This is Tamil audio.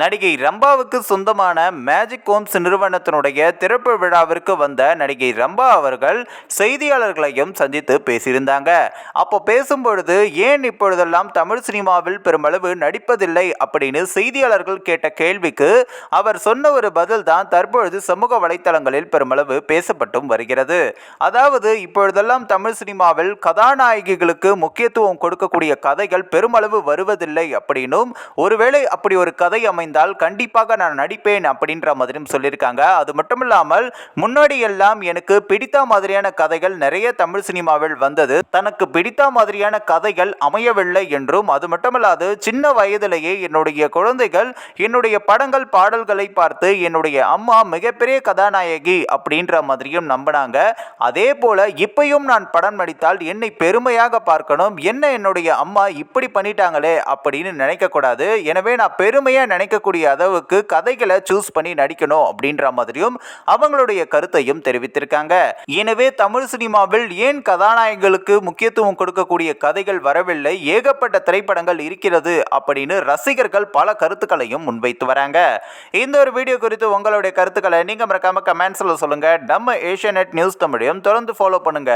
நடிகை ரம்பாவுக்கு சொந்தமான மேஜிக் ஹோம்ஸ் நிறுவனத்தினுடைய திறப்பு விழாவிற்கு வந்த நடிகை ரம்பா அவர்கள் செய்தியாளர்களையும் சந்தித்து பேசியிருந்தாங்க. அப்போ பேசும்பொழுது ஏன் இப்பொழுதெல்லாம் தமிழ் சினிமாவில் பெருமளவு நடிப்பதில்லை? அப்படின்னு செய்தியாளர்கள் கேட்ட கேள்விக்கு அவர் சொன்ன ஒரு பதில் தான் தற்பொழுது சமூக வலைத்தளங்களில் பெருமளவு பேசப்பட்டும் வருகிறது. அதாவது இப்பொழுதெல்லாம் தமிழ் சினிமாவில் கதாநாயகிகளுக்கு முக்கியத்துவம் கொடுக்கக்கூடிய கதைகள் பெருமளவு வருவதில்லை அப்படின்னும் ஒருவேளை அப்படி ஒரு கதை அமை அமைந்தால் கண்டிப்பாக நான் நடிப்பேன் அப்படின்ற மாதிரியும் சொல்லியிருக்காங்க. அது மட்டும் இல்லாமல் முன்னாடி எல்லாம் எனக்கு பிடித்த மாதிரியான கதைகள் நிறைய தமிழ் சினிமாவில் வந்தது. தனக்கு பிடித்த மாதிரியான கதைகள் அமையவில்லை என்றும் அது மட்டுமல்லாது சின்ன வயதிலேயே என்னுடைய குழந்தைகள் என்னுடைய படங்கள் பாடல்களை பார்த்து என்னுடைய அம்மா மிகப்பெரிய கதாநாயகி அப்படின்ற மாதிரியும் நம்பினாங்க. அதே போல இப்பையும் நான் படம் நடித்தால் என்னை பெருமையாக பார்க்கணும். என்ன என்னுடைய அம்மா இப்படி பண்ணிட்டாங்களே அப்படின்னு நினைக்கக்கூடாது. எனவே நான் பெருமையாக நினைக்கக்கூடிய அளவுக்கு கதைகளை சூஸ் பண்ணி நடிக்கணும் அப்படின்ற மாதிரியும் அவங்களுடைய கருத்தையும் தெரிவித்திருக்காங்க. எனவே தமிழ் சினிமாவில் ஏன் கதாநாயகங்களுக்கு முக்கியத்துவம் கொடுக்கக்கூடிய கதைகள் வரவில்லை? ஏகப்பட்ட திரைப்படங்கள் இருக்கிறது அப்படின்னு ரசிகர்கள் பல கருத்துக்களையும் முன்வைத்து வராங்க. இந்த ஒரு வீடியோ குறித்து உங்களுடைய கருத்துக்களை நீங்க மறக்காம கமெண்ட்ஸ்ல சொல்லுங்க. நம்ம ஏஷியா நியூஸ் தமிழையும் தொடர்ந்து ஃபாலோ பண்ணுங்க.